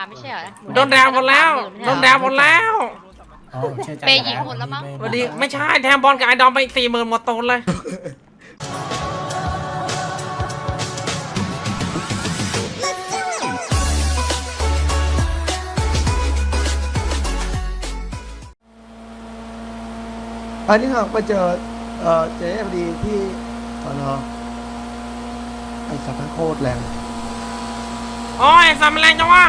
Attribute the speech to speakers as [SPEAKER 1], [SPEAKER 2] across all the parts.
[SPEAKER 1] อะไม่ใช่เหรอ
[SPEAKER 2] โดนแดงหมดแล้ว โดนแดงหมดแล้ว
[SPEAKER 3] อ๋อเชื่อใจ
[SPEAKER 1] เปย์หญิงหมดแล้วมั้ง
[SPEAKER 2] สวัสดี ไม่ใช่ แทมบอลกับไอ้ดอมไปสี่หมื่นหมดตูนเลย
[SPEAKER 4] อันนี้ครับไปเจอเอ่อเจ๊พอดีที่สอนอไอ้สัตว์โคตรแรง
[SPEAKER 2] โอ้ยสัมแรงจังวะ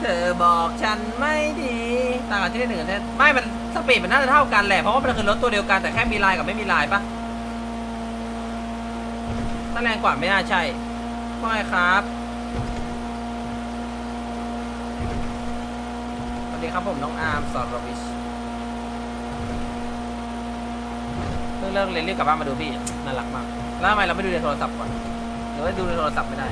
[SPEAKER 2] เธอบอกฉันไม่ดีต่างกับที่หนึ่งแท้ไม่มันสปีดมันน่าจะเท่ากันแหละ เพราะว่ามันคือรถตัวเดียวกันแต่แค่มีลายกับไม่มีลายปะถ้าแรงกว่าไม่น่าใช่ว่ครับสวัสดีครับผมน้องอาร์มสอนรวิชเพิ่งเลิกเรียนรีบกลับบ้านมาดูพี่น่ารักมาก แล้วทำไมเราไม่ดูในโทรศัพท์ก่อน หรือว่าดูในโทรศัพท์ไม่ได้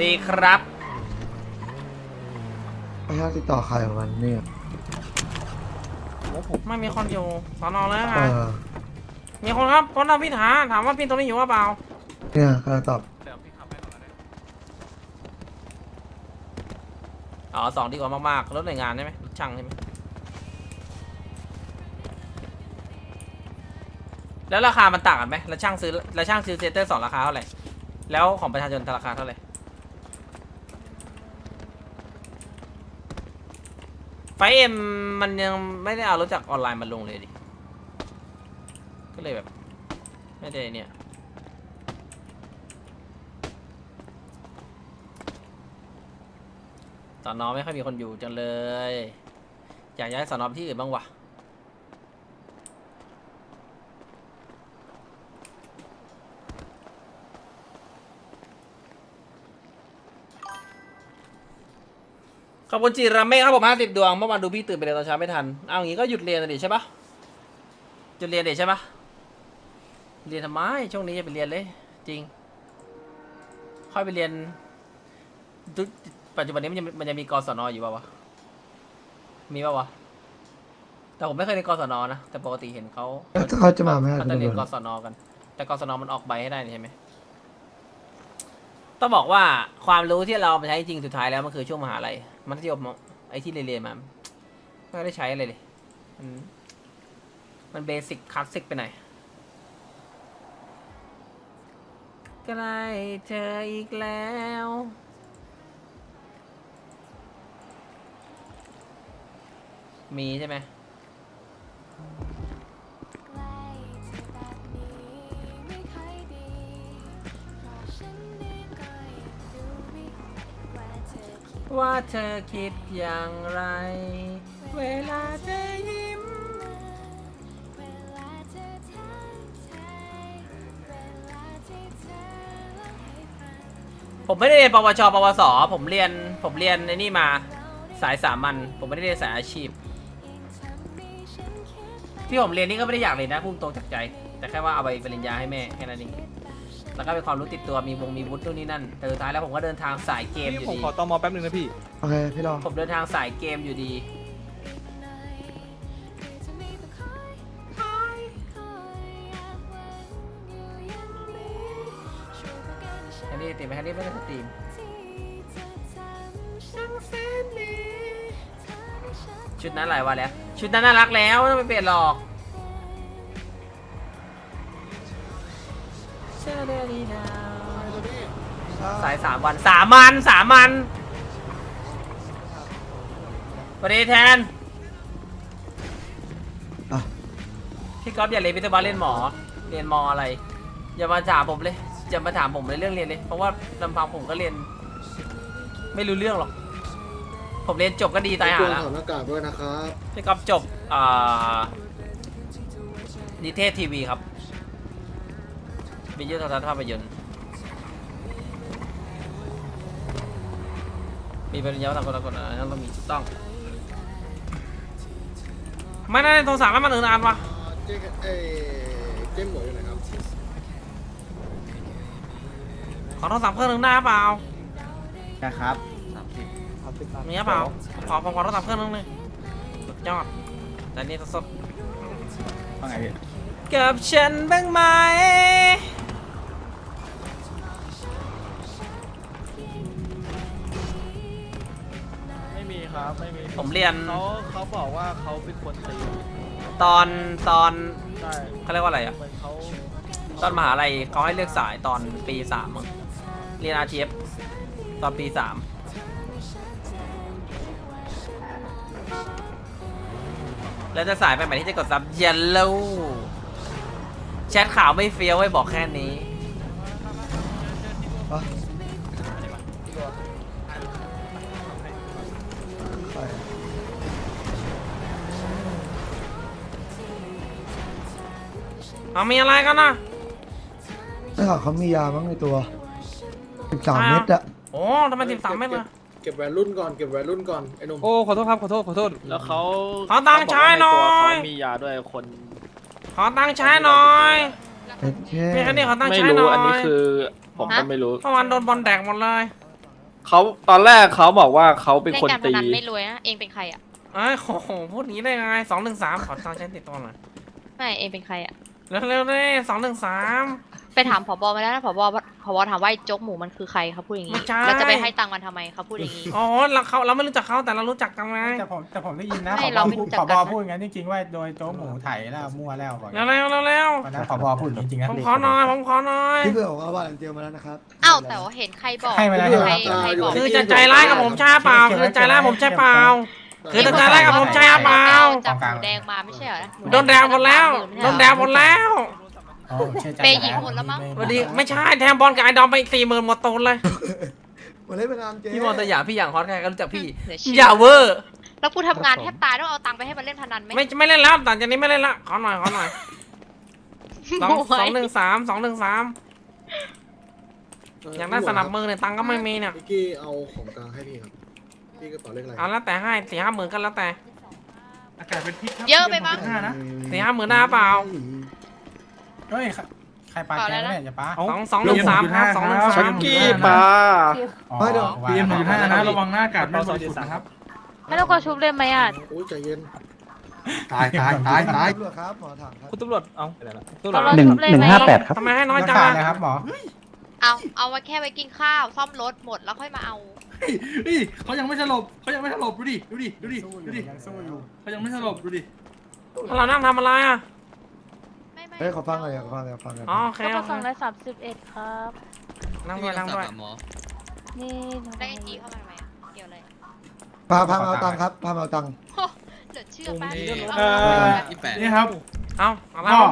[SPEAKER 2] ดีครับ
[SPEAKER 4] ไอ้ห้าติดต่อใครของมันเนี่ย
[SPEAKER 2] ไม่มีคนอยู่สอนอเลย
[SPEAKER 4] เอ
[SPEAKER 2] ค่ะ
[SPEAKER 4] อ
[SPEAKER 2] มีคนครับเพราะเราพี่ถาถามว่าพี่ตรงนี้อยู่หรือเปล่า
[SPEAKER 4] เนี่ยกำลังตอบ
[SPEAKER 2] อ๋อสองดีกว่ามากๆรถหน่วยงานใช่ไหมรถช่างใช่ไหมแล้วราคามันต่างกันไหมแล้วช่างซื้อแล้วช่างซื้อเซเตอร์สองราคาเท่าไหร่แล้วของประชาชนราคาเท่าไหร่ไฟเอ็มมันยังไม่ได้เอารถจากออนไลน์มาลงเลยดิก็เลยแบบ ไม่ได้เนี่ย สอนอไม่ค่อยมีคนอยู่จังเลย อยากย้ายสอนอไปที่อื่นบ้างวะขอบคุณจีราเม่ครับผมห้าสิบดวงเมื่อวานดูพี่ตื่นไปเรียตอนเช้าไม่ทัน เอาอย่างงี้ก็หยุดเรียนเลยดิใช่ปะหยุดเรียนเด็ใช่ปะเรียนทำไมช่วงนี้อย่าไปเรียนเลย จริง ค่อยไปเรียนดู ปัจจุบันนี้มันยังมันยังมีกศนอยู่ป่าวะ มีป่าวะ แต่ผมไม่เคยเรียนกศนนะ แต่ปกติเห็นเขา
[SPEAKER 4] แล้วเขาจะมาไหม
[SPEAKER 2] เขา
[SPEAKER 4] ตำ
[SPEAKER 2] จะเรี
[SPEAKER 4] ร
[SPEAKER 2] ยน
[SPEAKER 4] วจ
[SPEAKER 2] กศนกัน แต่กศนมันออกใบให้ได้นี่ใช่ไหม ต้องบอกว่าความรู้ที่เราเอามาใช้จริงสุดท้ายแล้วมันคือช่วงมหาลัย มัธยมไอ้ที่เรียนๆมาไม่ได้ใช้อะไรเลย มันมันเบสิกคลาสสิกไปหน่อยใกล้เธออีกแล้ว มีใช่ไหมว่าเธอคิดอย่างไร เวลาเธอยิ้ม ผมไม่ได้เรียนปวช ปวส ผมเรียน ผมเรียนในนี่มา สายสามัญ ผมไม่ได้เรียนสายอาชีพ ที่ผมเรียนนี่ก็ไม่ได้อยากเรียนนะพุ่งตรงจากใจ แต่แค่ว่าเอาไปปริญญาให้แม่แค่นั้นเองแล้วก็เป็นความรู้ติดตัวมีวงมีวุฒินู่นนี่นั่นแต่สุดท้ายแล้วผมก็เดินทางสายเกมอยู่
[SPEAKER 5] ผม
[SPEAKER 2] ดี
[SPEAKER 5] ขอตอมอแป๊บนึงนะพี่
[SPEAKER 4] โอเค พี่รอ
[SPEAKER 2] ผมเดินทางสายเกมอยู่ดี ชุดนั้นหลายวันแล้ว ชุดนั้นน่ารักแล้วไม่ต้องไปเปลี่ยนหรอกสายสามวันสามวันสามวันสวัสดีแทน
[SPEAKER 4] อะ
[SPEAKER 2] พี่ก๊อฟอย่าเรียนวิศวะเรียนหมอ เรียนมออะไร อย่ามาถามผมเลยอย่ามาถามผมในเรื่องเรียนเลย เพราะว่าลำพังผมก็เรียน ไม่รู้เรื่องหรอก ผมเรียนจบก็ดีตายหาแล้ว
[SPEAKER 6] ถอดหน้ากากด้วยนะครับ
[SPEAKER 2] พี่ก๊อฟจบอ่านิเทศทีวีครับวิทยุโทรทัศน์ภาพยนตร์มีปริญญาตามกฎกฎอะไรนั่นต้องมีถูกต้องไม่ได้โทรศัพท์แล้วมันอื่นอ่านวะ
[SPEAKER 6] เจ๊เอ้ยเจ๊หมวยอยู่ไหนครับ
[SPEAKER 2] ขอโทรศัพท์เครื่องหนึงได้เปล่า
[SPEAKER 1] นะครับสา มสิบ
[SPEAKER 2] มีหรือเปล่าขอผมขอโทรศัพท์เครื่องหนึงเลยสุดยอดแต่นี่สด
[SPEAKER 1] ว่าไงพี่
[SPEAKER 2] ๆกับฉันบ้างไหม
[SPEAKER 3] ไม่มีครับไม่มี
[SPEAKER 2] ผมเรียน
[SPEAKER 3] เขาเขาบอกว่าเขาเป็นคนตี
[SPEAKER 2] ตอนตอน
[SPEAKER 3] ใช่
[SPEAKER 2] เขาเรียกว่าอะไรอะ
[SPEAKER 3] เหมือนเขา
[SPEAKER 2] ตอนมหาลัยเขาให้เลือกสายตอนปีสามมั้งเรียน RTF ตอนปีสาม แล้วจะสายไปไหนที่จะกดซับเยลโล่แชทข่าวไม่เฟี้ยวไว้บอกแค่นี้
[SPEAKER 4] ปะไป
[SPEAKER 2] เอามีอะไรกันนะ
[SPEAKER 4] ได้ข่าวเขามียามั้งในตัวสิบสามเม็ดอะ
[SPEAKER 2] โอ้ทำไมสิบสามไม่มา
[SPEAKER 5] เก็บแวนรุ่นก่อนเก็บแวนรุ่นก่อนไอ้หนุ่ม
[SPEAKER 6] โอ้ขอโทษครับขอโทษขอโทษ
[SPEAKER 3] แล้วเขา
[SPEAKER 2] ขอตังค์ใช้หน่อย
[SPEAKER 3] เขามียาด้วยคน
[SPEAKER 2] ขอตังค์ใช้หน่อย
[SPEAKER 4] เป็นแค่
[SPEAKER 2] พี่แค่นี้ขอตังค์
[SPEAKER 3] ไม่
[SPEAKER 2] ใช้ห
[SPEAKER 3] รู้
[SPEAKER 2] น่อย
[SPEAKER 3] อันนี้คือ ผมก็ไม่รู้
[SPEAKER 2] เมื่อวานโดนบอลแดกหมดเลย
[SPEAKER 3] เขาตอนแรกเขาบอกว่าเขาเป็น
[SPEAKER 7] เล่น
[SPEAKER 3] คน
[SPEAKER 7] การพ
[SPEAKER 3] ตี
[SPEAKER 7] นันไม่รวยนะเองเป็นใครอะ
[SPEAKER 2] เอ้ยโอ้โหพูดอย่างนี้ได้ไงสองหนึ่งสามขอตังค์ใช้ติดตัวหน่อย
[SPEAKER 7] ไม่เองเป็นใครอะ
[SPEAKER 2] เร็วๆเลยสองหนึ่งสาม
[SPEAKER 7] ไปถามผบมาแล้วนะผบผบถามว่าไอ้โจ๊กหมูมันคือใครเขาพูดอย่าง
[SPEAKER 2] ไม่
[SPEAKER 7] นี้
[SPEAKER 2] ใช่
[SPEAKER 7] แล้วจะไปให้ตังค์มันทำไมเขาพูดอย่างนี้
[SPEAKER 2] อ๋อเราเขาเราไม่รู้จักเขาแต่เรารู้จักกันไง
[SPEAKER 8] แต่ผมแต่ผมได้ยินนะ
[SPEAKER 7] ไม่
[SPEAKER 8] ผ
[SPEAKER 7] เรา
[SPEAKER 8] บ
[SPEAKER 7] ไม่
[SPEAKER 8] พู
[SPEAKER 7] รู้
[SPEAKER 8] ด
[SPEAKER 7] จัก
[SPEAKER 8] ผ
[SPEAKER 7] กัน
[SPEAKER 8] บ
[SPEAKER 7] นะ
[SPEAKER 8] พูดอย่างนั้นจริงๆว่าโดยโจ๊กหมูไถแล้วมั่วแล้วบอก
[SPEAKER 2] เร็วๆเร็ว
[SPEAKER 8] วันนั้นผบพูดจริงๆนะ
[SPEAKER 2] ๆผมขอหน่อยผมขอหน่อย
[SPEAKER 4] พี่เพื่อนของอาว่าเจลมาแล้วนะครับ
[SPEAKER 7] อ้าวแต่ว่าเห็นใครบอก
[SPEAKER 8] ให้มาแล้ว
[SPEAKER 7] ใครใครบอก
[SPEAKER 2] คือจะใจร้ายกับผมใช่เปล่าคือใจร้ายผมใช่เปล่า คือจะใจร้ายกับผมใช่เปล่า
[SPEAKER 7] จับหมูแดงมาไม่ใช่เหรอ
[SPEAKER 2] โดนแดงหมดแล้ว โดนแดงหมดแล้ว
[SPEAKER 8] อ๋อเชื่อใจ
[SPEAKER 7] เปย์หญิงหมดแล้วมั้ง
[SPEAKER 2] สวัสดีไม่ใช่แทมบอลกับไอ้ดอมไปสี่หมื่นหมดตูนเลย
[SPEAKER 4] มาเล่นเป็นนานเจ๊
[SPEAKER 2] พี่มอสยามพี่อย่างฮอตไงก็รู้จักพี่
[SPEAKER 7] เหลือเชื่อ
[SPEAKER 2] อย่าเวอร์
[SPEAKER 7] แล้วกูทำงานแทบตายต้องเอาตังค์ไปให้มันเล่นพนันไหม
[SPEAKER 2] ไม่ไม่เล่นแล้วต่างจากนี้ไม่เล่นละขอหน่อยขอหน่อยสอง
[SPEAKER 7] โย
[SPEAKER 2] สองหนึ่งสามสองหนึ่งสามอยากได้สนับมือเนี่ยตังค์ก็ไม่มีเนี่ย
[SPEAKER 5] พี่กี้เอาของกลางให้พี่ครับ พี่กระเป๋าเลขอะไร
[SPEAKER 2] เอาแล้วแต่ให้สี่ห้าหมื่นก็แล้วแต่
[SPEAKER 8] อากาศเป็นพิษครับ
[SPEAKER 7] เยอะไปมั้ง
[SPEAKER 8] ห้านะ
[SPEAKER 2] สี่ห้าหมื่นได้เปล่า
[SPEAKER 8] เฮ้ยใครปาแกแล้วเนี่ยอย่าปา
[SPEAKER 2] สองสองหนึ่งสามครับสองหนึ่ง
[SPEAKER 3] ชั
[SPEAKER 2] สากม
[SPEAKER 3] กี้ปลา
[SPEAKER 4] ไม่เดี๋ยว
[SPEAKER 8] พีเอ็มหนึ่งห้านะระวังหน้ากาศไม่บริสุทธิ์นะครับ
[SPEAKER 7] ไม่ต้องกดชุบเลยไหมอะ
[SPEAKER 5] โอ้ยใจเย็น
[SPEAKER 1] ตายตายตายตาย
[SPEAKER 4] ตำรวจครับหมอถามครับ
[SPEAKER 6] คุณตำรวจเอ้าไปไหนละตำรวจ
[SPEAKER 7] เรา
[SPEAKER 6] หนึ่ง
[SPEAKER 7] ชุบเลยไหม
[SPEAKER 2] ทำไมให้น้อย
[SPEAKER 8] จะ
[SPEAKER 2] จัง
[SPEAKER 8] ขาด
[SPEAKER 2] อะ
[SPEAKER 8] เลยครับหมอ
[SPEAKER 7] เอาเอาไว้แค่ไว้กินข้าวซ่อมรถหมดแล้วค่อยมาเอา
[SPEAKER 1] เฮ้ยเขายังไม่สลบเขายังไม่สลบดูดิดูดิดูดิ
[SPEAKER 8] สู้อ
[SPEAKER 1] ดู
[SPEAKER 8] ยู่
[SPEAKER 1] ดิ
[SPEAKER 8] ยังสู้อยู่
[SPEAKER 1] เขายังไม่สลบดูดิ
[SPEAKER 2] เรานั่งทำอะไรอะ
[SPEAKER 7] ไม่ไม่
[SPEAKER 4] เฮ้ยขอฟังหน่อยขอฟังหน่อยขอฟังหน่อย
[SPEAKER 2] อ๋อโอเค
[SPEAKER 9] ก็
[SPEAKER 2] โอ
[SPEAKER 9] มา
[SPEAKER 2] เค
[SPEAKER 9] สองร้อยสามสิบเอ็ดครับ
[SPEAKER 2] นั่งด้วยนั่งด้วย
[SPEAKER 9] นี่หนู
[SPEAKER 7] ได้ไอจีเข้ามาทำไมอะเกี่ยวอะไร
[SPEAKER 4] พาพามาเอาตังค์ครับพามาเอาตังค์
[SPEAKER 7] เหลือเชื่อป้า
[SPEAKER 8] เออนี่ครับ
[SPEAKER 2] เอาอะไร
[SPEAKER 8] ก็
[SPEAKER 2] ว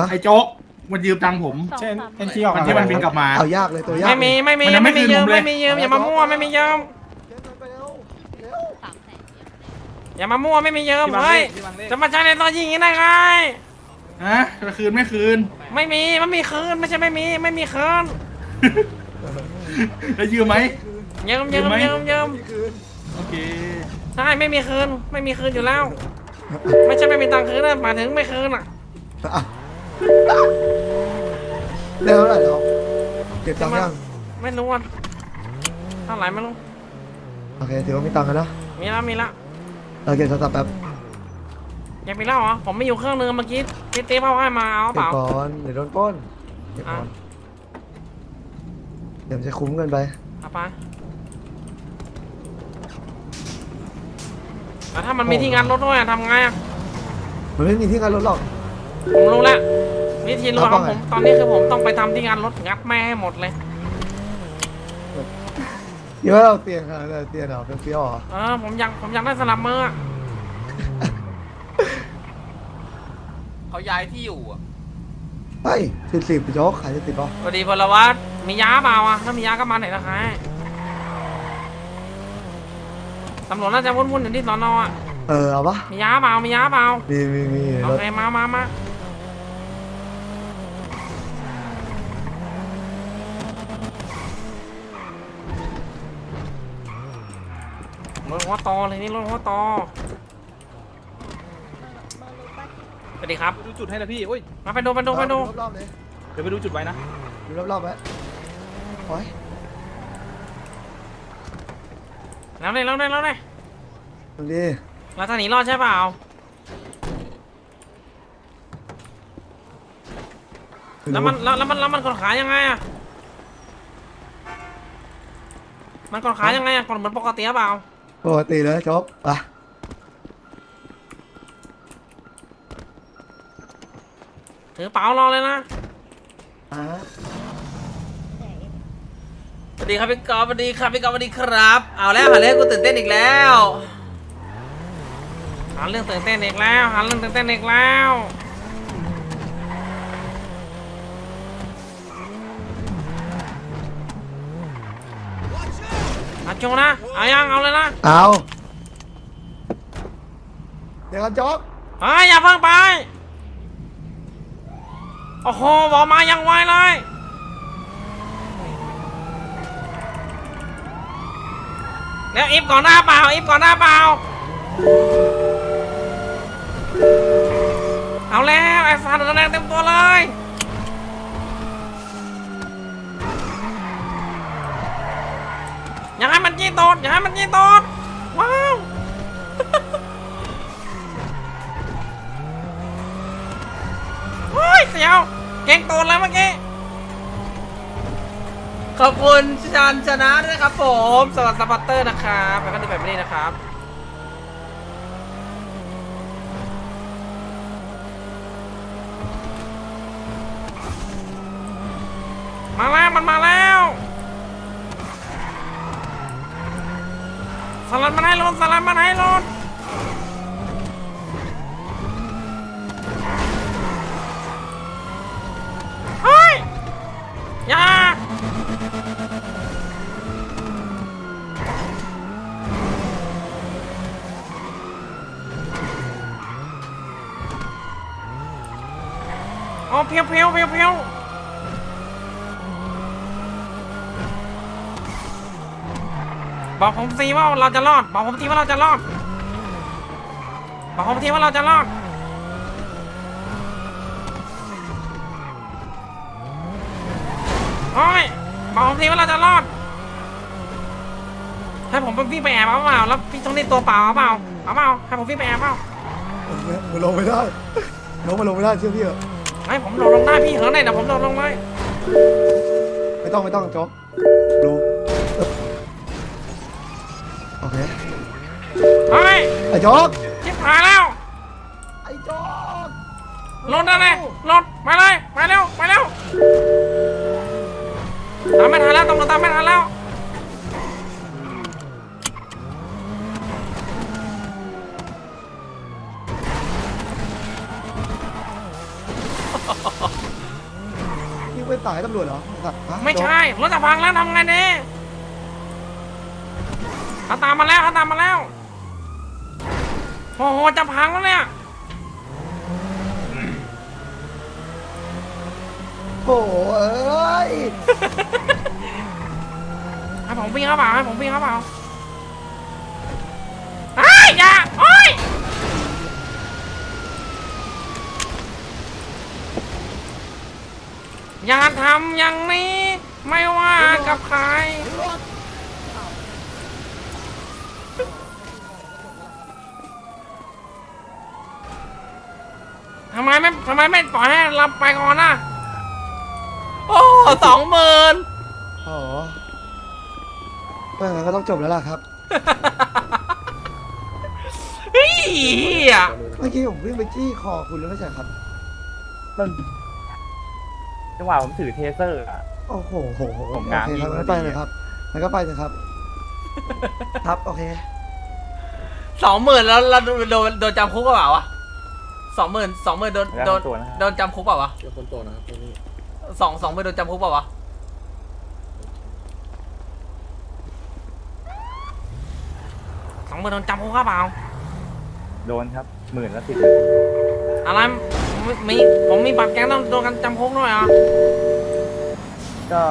[SPEAKER 2] ะ
[SPEAKER 1] ไอ้โจ๊กมันยืมตังค์ผม
[SPEAKER 9] สอง
[SPEAKER 8] เช่น
[SPEAKER 9] สาม
[SPEAKER 8] เอ็นจีออก
[SPEAKER 1] วัน
[SPEAKER 8] มา
[SPEAKER 1] ที่มันบินกลับมา
[SPEAKER 4] เอายากเลยตัวยาก
[SPEAKER 2] ไม่มีไม่มี
[SPEAKER 1] มันยังไม่
[SPEAKER 2] ไม่มี
[SPEAKER 1] คืน
[SPEAKER 2] ยื
[SPEAKER 1] ผมมเลย
[SPEAKER 2] ไม่มียืมอย่ามามั่วไม่มียืม
[SPEAKER 4] ไปเร็วเร็ว
[SPEAKER 7] สามแสนเดียว
[SPEAKER 2] อย่ามามั่วไม่มียืม
[SPEAKER 6] พี่บัง
[SPEAKER 2] เฮ้ย
[SPEAKER 6] พี่บังเล่
[SPEAKER 2] จะมาใช้ในตอนยิงอย่างนี้ได้ไง
[SPEAKER 1] ฮะจะคืนไม่คืน
[SPEAKER 2] ไม่มีไม่มีคืนไม่ใช่ไม่มีไม่มีคืน
[SPEAKER 1] แล้วยืมไหม
[SPEAKER 2] ยืมยืม
[SPEAKER 1] ยืมไหม
[SPEAKER 2] ยืมยืม
[SPEAKER 1] โอเค
[SPEAKER 2] ใช่ไม่มีคืนไม่มีคืนอยู่แล้ว ไม่ใช่ไม่มีตังค์คืนนะหมายถึงไม่คืนอะ
[SPEAKER 4] อะเร็วเท่าไหร่เราเก็บตังค์ยัง
[SPEAKER 2] ไม่รู้ว่าเท่าไหร่ไม่รู้
[SPEAKER 4] โอเคถือว่ามีตังค์กันนะ
[SPEAKER 2] มีแล้วมีแล้ว
[SPEAKER 4] เราเก็บโทรศัพท์แป๊บ
[SPEAKER 2] อยากมีแล้วเหรอผมไม่อยู่เครื่องนึงเมื่อกี้ พี่ตีเขาให้มาเอาเป
[SPEAKER 4] เก็บ
[SPEAKER 2] ล่า
[SPEAKER 4] ก่อนเดี๋ยวโดนปล้นเก็บก่อน
[SPEAKER 2] อะ
[SPEAKER 4] เดี๋ยวมันจะคุ้มเกันไป
[SPEAKER 2] เอาไปแล้วถ้ามันมีที่งานรถด้วยอะทำไงอะ
[SPEAKER 4] มันไม่มีที่การลดหรอก
[SPEAKER 2] ผมรู้แล้ววิธีรู้
[SPEAKER 4] แล้ว
[SPEAKER 2] ข
[SPEAKER 4] ก็
[SPEAKER 2] อง
[SPEAKER 4] ไง
[SPEAKER 2] ผมตอนนี้คือผมต้องไปทำที่งานรถงัดแม่ให้หมดเลย
[SPEAKER 4] คิดว่าเราเตียนขนาดนั้นเตียนเหรอเป็นเปรี้ยวเหรอ
[SPEAKER 2] เออผมอยากผมอยากได้สลับมืออะ
[SPEAKER 6] เขาย้ายที่อยู่อะ
[SPEAKER 4] เฮ้ยสิบสิบโจ๊กขายสิบสิบป่ะ
[SPEAKER 2] สวัสดีพลวัตมียาเปล่าอะถ้ามียาก็มาไหนราคาตำรวจน่าจะวุ่นๆอยู่ที่สอนออะ
[SPEAKER 4] เออเอาปะ
[SPEAKER 2] มียาเปล่ามียาเปล่า
[SPEAKER 4] มีมีมี
[SPEAKER 2] โอ
[SPEAKER 4] รถ
[SPEAKER 2] เคมามามาลดหัวตอเลยนี่ลดหัวตอ สวัสดีครับ
[SPEAKER 6] ดูจุดให้นะพี่โอ้ย
[SPEAKER 2] มาไปดูไปดูไปดู
[SPEAKER 4] รอบๆเลย
[SPEAKER 6] เดี๋ยวไปดูจุดไว้นะ
[SPEAKER 4] ดูรอบๆไว้โอ้ย
[SPEAKER 2] แล้วเลยแล้วเลยแล้วเลย
[SPEAKER 4] ดูดิ
[SPEAKER 2] เราจะหนีรอดใช่เปล่าแล้วมันแล้วแล้วมันแล้วมันกดขายังไงอะมันกดขายังไงอะกดเหมือนปกติหรือเปล่า
[SPEAKER 4] ปกติเลยโจ๊กไป
[SPEAKER 2] ถือเป๋ารอเลยนะ
[SPEAKER 4] อ่า
[SPEAKER 2] สวัสดีครับพี่กอล์ฟสวัสดีครับพี่กอล์ฟสวัสดีครับ เอาแล้วหาเรื่องกูตื่นเต้นอีกแล้วหาเรื่องตื่นเต้นอีกแล้วหาเรื่องตื่นเต้นอีกแล้วอาจูนะเอายังเอาเลยนะ
[SPEAKER 4] เอาเดี๋ยวกันโจ๊ก
[SPEAKER 2] เฮ้ยอย่าเพิ่งไป โอ้โหบอกมายังไวเลยแล้วอิฟก่อนหน้าเปล่าอิฟก่อนหน้าเปล่าเอาแล้วไอ้สัตว์แสดงเต็มตัวเลยอย่าให้มันจี้ตดอย่าให้มันจี้ตดว้าวเฮ้ยเสียว เก่งตูนแล้วเมื่อกี้ ขอบคุณชันชนะด้วยนะครับผมสำหรับสปอตเตอร์นะครับแล้วก็ดูแบบนี้นะครับ มาแล้วมันมาแล้วสลัดมันให้ลนสลัดมันให้ลน โอ้เพียวเพียวเพียวเพียวบอกผมสิว่าเราจะรอด บอกผมทีว่าเราจะรอด บอกผมทีว่าเราจะรอดโอ้ยบอกผมทีว่าเราจะรอด ให้ผมไปวิ่งไปแอบเอาเปล่า แล้วพี่ต้องเล่นตัวเปล่าเอาเปล่า เอาเปล่า ให้ผมวิ่งไปแอบเปล่า
[SPEAKER 4] มันลงไม่ได้ลงมาลงไม่ได้เชื่อพี่เถอะ
[SPEAKER 2] ให้ผมโดดลงหน้าพี่เหรอเนี่ยเดี๋ยวผมโดดลงเลย
[SPEAKER 4] ไม่ต้องไม่ต้องโจ๊กดูเออโอเค
[SPEAKER 2] เฮ้ย
[SPEAKER 4] ไอ้โจ๊ก
[SPEAKER 2] ชิบหายแล้ว
[SPEAKER 4] ไอ้โจ๊ก
[SPEAKER 2] รถอะไรรถไปเลยไปเร็วไปเร็วตามไม่ทันแล้วตำรวจตามไม่ทันแล้ว
[SPEAKER 4] นี่เป็นสายตำรวจเหรอไอ้สัตว์ฮะ
[SPEAKER 2] ไม่ใช่รถจะพังแล้วทำไงดีเขาตามมาแล้วเขาตามมาแล้วโอ้โหจะพังแล้วเนี่ย
[SPEAKER 4] โอ้โหเอ้ย
[SPEAKER 2] ให้ผมวิ่งเข้าเปล่าให้ผมวิ่งเข้าเปล่าไอ้ยอย่าโอ้ย อย่าทำอย่างนี้ ไม่ว่ากับใคร ทำไมไม่ทำไมไม่ปล่อยให้เราไปก่อนน่ะโอ้สองหมื่น
[SPEAKER 4] โอ้โหไม่งั้นก็ต้องจบแล้วล่ะครับ
[SPEAKER 2] เฮ้ยเหี้ย
[SPEAKER 4] เมื่อกี้ผมวิ่งไปจี้คอคุณแล้วไม่ใช่ครับ
[SPEAKER 10] มัน จังหวะผมถือเทเซอร์อะ
[SPEAKER 4] โอ้โหโหโห
[SPEAKER 10] ผม
[SPEAKER 4] โอ
[SPEAKER 10] ง้าง
[SPEAKER 4] เคครับ
[SPEAKER 10] ยิง
[SPEAKER 4] งั้น
[SPEAKER 10] พ
[SPEAKER 4] ไป
[SPEAKER 10] อดี
[SPEAKER 4] เลยครับงั้นก็ไปเลยครับ ครับโอเค
[SPEAKER 2] สองหมื่นแล้วเราโดนโดนโดนจำคุกเปล่าวะสองหมื่นสองหมื่นโดน
[SPEAKER 10] แล้ว
[SPEAKER 2] โดน
[SPEAKER 10] ตัวนะฮะ
[SPEAKER 2] โดนจำคุกเปล่าวะ
[SPEAKER 5] เดี๋ยวคนโตนะครับตรงนี้
[SPEAKER 2] สองสองหมื่นโดนจำคุกเปล่าวะสองหมื่นโดนจำคุกเปล่า
[SPEAKER 10] โดนครับหมื่นละสิบ
[SPEAKER 2] อะไร มีมีผมมีบัตรแก๊งต้องโดนกันจำคุกด้วยเหรอะ
[SPEAKER 10] ก็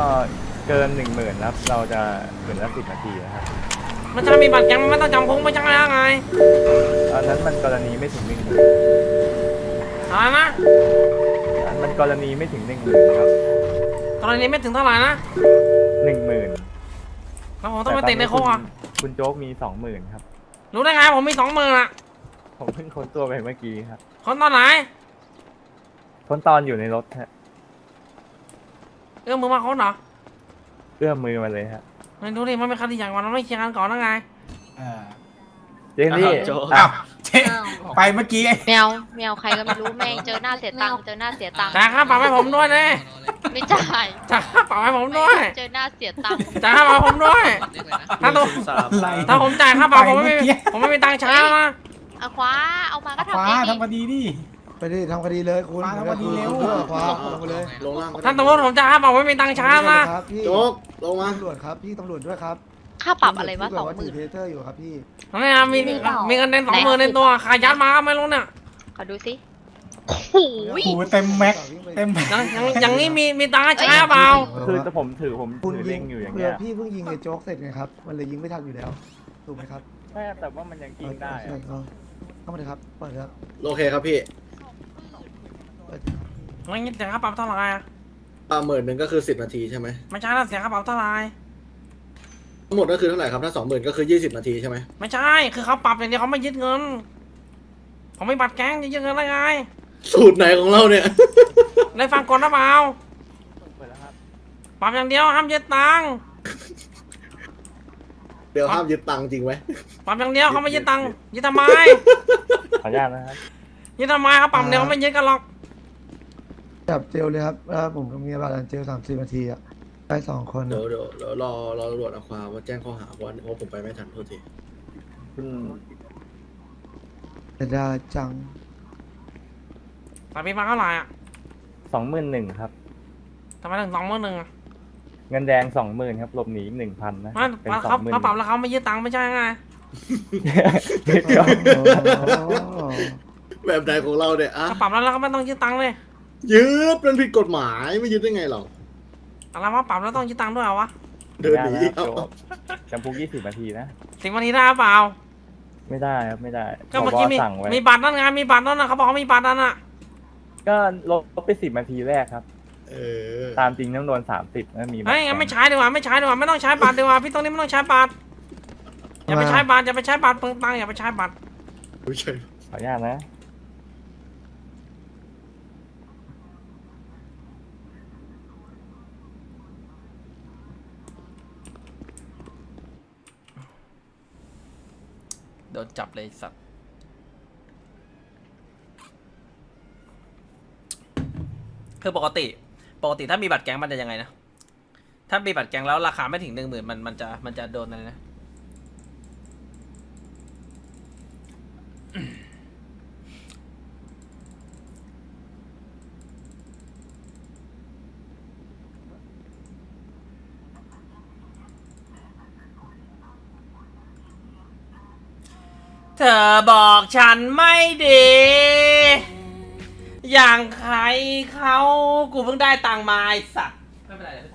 [SPEAKER 10] เกินหนึ่งหมื่นแล้วเราจะหมื่นละสิบนาทีนะครับ
[SPEAKER 2] มันจะมีบัตรแก๊งมันไม่ต้องจำคุกไม่ใช่ยังไง
[SPEAKER 10] ตอนนั้นมันกรณีไม่ถึงหนึ่งหมื่น
[SPEAKER 2] อะไรนะ
[SPEAKER 10] อันมันกรณีไม่ถึงหนึ่งหมื่นครับ
[SPEAKER 2] กรณีไม่ถึงเท่าไหร่นะ
[SPEAKER 10] หหนึ่งหมื่น
[SPEAKER 2] แล้วผมต้องไปติดในคุกอะ
[SPEAKER 10] คุณโจ๊กมีสองหมื่นครับ
[SPEAKER 2] รู้ได้ไงผมมีสองหมื่นอะ
[SPEAKER 10] ผมเพิ่งค้นตัวไปเมื่อกี้ครับ
[SPEAKER 2] คนตอนไหน
[SPEAKER 10] ค้นตอนอยู่ในรถฮะ
[SPEAKER 2] เอื้อมมือมาคนเหรอ
[SPEAKER 10] เอื้อมมือมาเลยฮะ
[SPEAKER 2] เฮ้ยดูดิมันเป็นคดีอย่างวันเราไม่เคลียร์กันก่อนนะไง
[SPEAKER 8] เออ
[SPEAKER 10] เจนนี่
[SPEAKER 3] โจ๊ก
[SPEAKER 8] อ้าวเจ๊ไปเมื่อกี้ไอ้
[SPEAKER 7] แมวแมวใครก็ไม่รู้แม่งเจอหน้าเสียตังค์เจอหน้าเสียตังค์
[SPEAKER 2] จ่ายค่าปรับให้ผมด้วยนะ
[SPEAKER 7] ไม่จ่าย
[SPEAKER 2] จ่ายค่าปรับให้ผมด้วย
[SPEAKER 7] เจอหน้าเสียตังค์
[SPEAKER 2] จ่ายค่าปรับให้ผมด้วย ถ้าตัว
[SPEAKER 3] สาม
[SPEAKER 8] อะไร
[SPEAKER 2] ถ้าผมจ่ายค่าปรับผมไม่มี
[SPEAKER 8] ไปเมื่อกี้
[SPEAKER 2] ผมไม่มีตังค์ใช้แล้วนะ
[SPEAKER 7] เอาคว้าเอามาก็ทำ
[SPEAKER 8] ฟ้า
[SPEAKER 7] เองดิ
[SPEAKER 8] ทำคดีดิ
[SPEAKER 4] ไป ดิทำคดีเลยคุณ
[SPEAKER 8] มาทำคดีเร็ว
[SPEAKER 4] เพื่อคว้าลงไปเลย
[SPEAKER 5] ลงล่างก็ได้
[SPEAKER 2] ถ้าสมมติผมจ่ายค่าปรับผมไม่มีตังค์ใช้แล้วนะ
[SPEAKER 4] ครับพี่
[SPEAKER 5] โจ๊กลงมา
[SPEAKER 4] ตำรวจครับพี่ตำรวจด้วยครับ
[SPEAKER 7] ค่าปรับอะไรวะ
[SPEAKER 4] ที่
[SPEAKER 7] ส
[SPEAKER 4] แบ
[SPEAKER 7] อง
[SPEAKER 4] บว่า
[SPEAKER 7] หมื่น
[SPEAKER 4] ถือเทเตอร์อยู่ครับพี่
[SPEAKER 2] นี่นะมีมีเงินเดือนสองหมื่นในตัวขายัดมาก็ไม่รู้เนี่ย
[SPEAKER 7] ขอดูสิโอ้โห
[SPEAKER 8] โอ้โหเต็มแม็กเต็มแม็ก
[SPEAKER 2] ยังยังยังนี่มีมีตังค์ให้ใช้หรือเปล่า
[SPEAKER 10] คือถ้าผมถือผม
[SPEAKER 4] คุณ
[SPEAKER 10] ถือ
[SPEAKER 4] ยิ
[SPEAKER 10] เล็
[SPEAKER 4] ง
[SPEAKER 10] งอยู่อย่าง
[SPEAKER 4] เพื่
[SPEAKER 10] เงี้
[SPEAKER 4] อยพี่เพิ่งยิงไอ้โจ๊กเสร็จไงครับ มันเลยยิงไม่ทันอยู่แล้ว ถูกไหมครับ
[SPEAKER 10] ใช่ครับแต่ว่ามันยังกินได้
[SPEAKER 4] ใช่
[SPEAKER 10] อะ
[SPEAKER 4] ครับเข้ามาเลยครับ เปิดครับ
[SPEAKER 5] โอเคครับพี่
[SPEAKER 4] เปิด
[SPEAKER 2] แล้วงี้เสียค่าปรับเท่าไหร่อะ
[SPEAKER 5] อ่าหมื่นหนึ่งก็คือสิบนาทีใช่ไหม
[SPEAKER 2] ไม่ใช่แล้วเสียค่าปรับเท่าไหร่
[SPEAKER 5] ทั้งหมดก็คือเท่าไหร่ครับถ้าสองหมื่นก็คือยี่สิบนาทีใช่ไหม
[SPEAKER 2] ไม่ใช่ คือเขาปรับอย่างเดียวเขาไม่ยึดเงินผมไม่บัตรแก๊งจะยึดเงินได้ไง
[SPEAKER 5] สูตรไหนของเราเนี่ย
[SPEAKER 2] ได้ฟังกฎหรือเปล่า
[SPEAKER 10] เปิดแล้วครับ
[SPEAKER 2] ปรับอย่างเดียวห้ามยึดตังค์
[SPEAKER 5] เดี๋ยวห้ามยึดตังค์จริงไหม
[SPEAKER 2] ปรับอย่างเดียวเขาไม่ยึดตังค์ยึดทำไม
[SPEAKER 10] ขออนุญาตนะครับ
[SPEAKER 2] ยึดทำไมเขาปรับเดียวเขาไม่ยึดกันหรอก
[SPEAKER 4] จับเจลเลยครับแล้วผมก็มีบัตรเจลสามสิบนาทีอะได้สองคน
[SPEAKER 5] เดี๋ยวเดี๋ยวเดี๋ยวรอรอตำรวจเอาความว่าแจ้งข้อหาเพราะว่าเพราะผมไปไม่ทันโทษที
[SPEAKER 10] คุณ
[SPEAKER 4] จะได้จัง
[SPEAKER 2] ปรับพี่มาเท่าไหร่อะ
[SPEAKER 10] สองหมื่นหนึ่งครับ
[SPEAKER 2] ทำไมถึงสองหมื่นหนึ่งอะ
[SPEAKER 10] เงินแดงสองหมื่นครับหลบหนีหนึ่งพันนะ
[SPEAKER 2] ไม่
[SPEAKER 10] เป็นสอ
[SPEAKER 2] เขา
[SPEAKER 10] งหมื่น
[SPEAKER 2] เขาปรับแล้วเขาไม่ยึดตังค์ไม่ใช่ไง
[SPEAKER 5] แบบไหนของเราเนี่ยอะ
[SPEAKER 2] เขาปรับแล้วแล้วเขาไม่ต้องยึดตังค์เลย
[SPEAKER 5] ยึดมันผิดกฎหมายไม่ยึดได้ไงหรอก
[SPEAKER 2] อะไรวะปรับแล้วต้องยึดตังค์ด้วยเหรอวะ
[SPEAKER 5] เดินหนี
[SPEAKER 10] ไม่ได้นะครับโจ๊กจำคุกยี่สิบนาทีนะ
[SPEAKER 2] สิบนาทีได้หรือเปล่า
[SPEAKER 10] ไม่ได้ครับไม่ได้
[SPEAKER 2] ก็เมื่อกี้มี
[SPEAKER 10] ผสั่งไว้
[SPEAKER 2] มีบัตรนั่นไงมีบัตรนั่นนะเขาบอกเขามีบัตรนั่นน่ะ
[SPEAKER 10] ก็ลบไปสิบนาทีแรกครับ
[SPEAKER 5] เออ
[SPEAKER 10] ตามจริงต้องโดนสามสิบนะมี
[SPEAKER 2] เฮ้ยงั้นไม่ใช้ดีกว่าไม่ใช้ดีกว่าไม่ต้องใช้บัตรดีกว่าพี่ตรงนี้ไม่ต้องใช้บัตรอย่าไปใช้บัตรอย่าไปใช้บัตรเปลืองตังค์อย่าไปใช้บัตร
[SPEAKER 5] ไม่ใช่
[SPEAKER 10] ขออนุญาตนะ
[SPEAKER 2] โดนจับเลยสัตว์ คือปกติ ปกติถ้ามีบัตรแก๊งมันจะยังไงนะ ถ้ามีบัตรแก๊งแล้วราคาไม่ถึงหนึ่งหมื่นมันมันจะมันจะโดนอะไรนะ อบอกฉันไม่ดี อย่างใครเขากูเพิ่งได้ตังค์มาไอสัตว์ไม่เป็นไรเดี๋ยว